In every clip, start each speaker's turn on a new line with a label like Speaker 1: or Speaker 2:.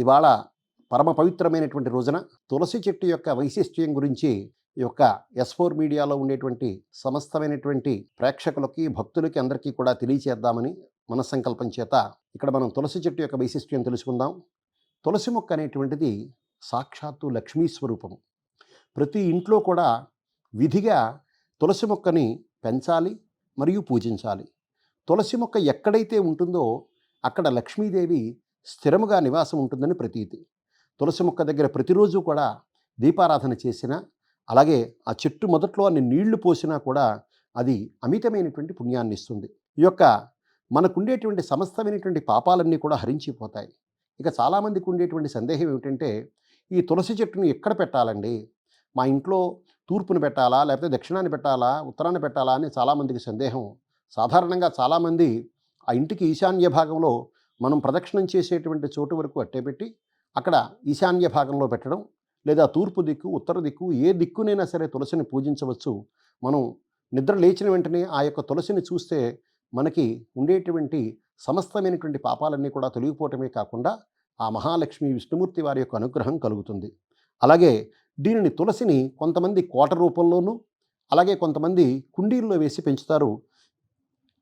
Speaker 1: ఇవాళ పరమ పవిత్రమైనటువంటి రోజున తులసి చెట్టు యొక్క వైశిష్ట్యం గురించి ఈ యొక్క ఎస్ ఫోర్ మీడియాలో ఉండేటువంటి సమస్తమైనటువంటి ప్రేక్షకులకి భక్తులకి అందరికీ కూడా తెలియచేద్దామని మనస్సంకల్పం చేత ఇక్కడ మనం తులసి చెట్టు యొక్క వైశిష్ట్యం తెలుసుకుందాం. తులసి మొక్క అనేటువంటిది సాక్షాత్తు లక్ష్మీ స్వరూపము. ప్రతి ఇంట్లో కూడా విధిగా తులసి మొక్కని పెంచాలి మరియు పూజించాలి. తులసి మొక్క ఎక్కడైతే ఉంటుందో అక్కడ లక్ష్మీదేవి స్థిరముగా నివాసం ఉంటుందని ప్రతీతి. తులసి మొక్క దగ్గర ప్రతిరోజు కూడా దీపారాధన చేసిన అలాగే ఆ చెట్టు మొదట్లో అన్ని నీళ్ళు పోసినా కూడా అది అమితమైనటువంటి పుణ్యాన్ని ఇస్తుంది. ఈ యొక్క మనకుండేటువంటి సమస్తమైనటువంటి పాపాలన్నీ కూడా హరించిపోతాయి. ఇక చాలామందికి ఉండేటువంటి సందేహం ఏమిటంటే ఈ తులసి చెట్టుని ఎక్కడ పెట్టాలండి? మా ఇంట్లో తూర్పున పెట్టాలా లేకపోతే దక్షిణాన్ని పెట్టాలా ఉత్తరాన పెట్టాలా అని చాలామందికి సందేహం. సాధారణంగా చాలామంది ఆ ఇంటికి ఈశాన్య భాగంలో మనం ప్రదక్షిణం చేసేటువంటి చోటు వరకు అట్టే పెట్టి అక్కడ ఈశాన్య భాగంలో పెట్టడం లేదా తూర్పు దిక్కు ఉత్తర దిక్కు ఏ దిక్కునైనా సరే తులసిని పూజించవచ్చు. మనం నిద్ర లేచిన వెంటనే ఆ యొక్క తులసిని చూస్తే మనకి ఉండేటువంటి సమస్తమైనటువంటి పాపాలన్నీ కూడా తొలగిపోవటమే కాకుండా ఆ మహాలక్ష్మి విష్ణుమూర్తి వారి యొక్క అనుగ్రహం కలుగుతుంది. అలాగే దీనిని తులసిని కొంతమంది కోట రూపంలోనూ అలాగే కొంతమంది కుండీల్లో వేసి పెంచుతారు.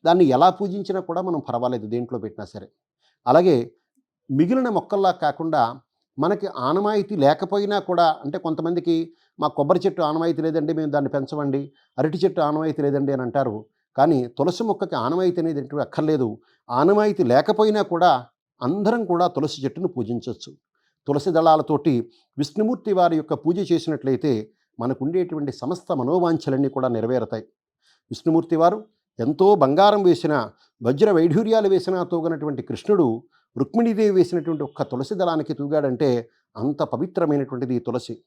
Speaker 1: దాన్ని ఎలా పూజించినా కూడా మనం పర్వాలేదు దేంట్లో పెట్టినా సరే. అలాగే మిగిలిన మొక్కల్లా కాకుండా మనకి ఆనమాయితీ లేకపోయినా కూడా అంటే కొంతమందికి మా కొబ్బరి చెట్టు ఆనవాయితీ లేదండి మేము దాన్ని పెంచమండి అరటి చెట్టు ఆనవాయితీ లేదండి అని అంటారు. కానీ తులసి మొక్కకి ఆనవాయితీ అనేది అక్కర్లేదు. ఆనవాయితీ లేకపోయినా కూడా అందరం కూడా తులసి చెట్టును పూజించవచ్చు తులసి దళాలతోటి విష్ణుమూర్తి వారి యొక్క పూజ చేసినట్లయితే మనకుండేటువంటి సమస్త మనోవాంఛలన్నీ కూడా నెరవేరుతాయి. విష్ణుమూర్తి వారు ఎంతో బంగారం వేసిన వజ్ర వైఢూర్యాలు వేసినా తూగనటువంటి కృష్ణుడు రుక్మిణీదేవి వేసినటువంటి ఒక్క తులసి దళానికి తూగాడంటే అంత పవిత్రమైనటువంటిది ఈ తులసి.